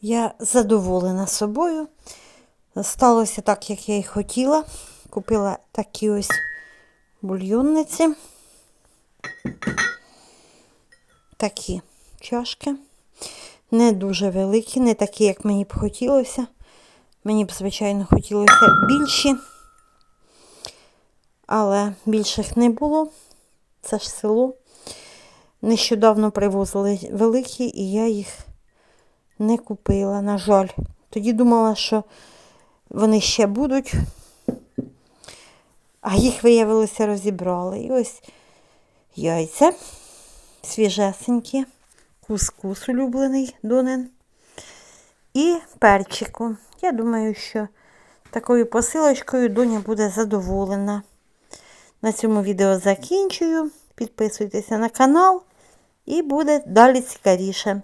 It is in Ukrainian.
Я задоволена собою. Сталося так, як я і хотіла. Купила такі ось бульйонниці. Такі чашки. Не дуже великі, не такі, як мені б хотілося. Мені б, звичайно, хотілося більші, але більших не було. Це ж село. Нещодавно привозили великі, і я їх не купила, на жаль. Тоді думала, що вони ще будуть, а їх виявилося розібрали. І ось яйця свіжесенькі, кускус улюблений донен і перчику. Я думаю, що такою посилочкою доня буде задоволена. На цьому відео закінчую. Підписуйтеся на канал і буде далі цікавіше.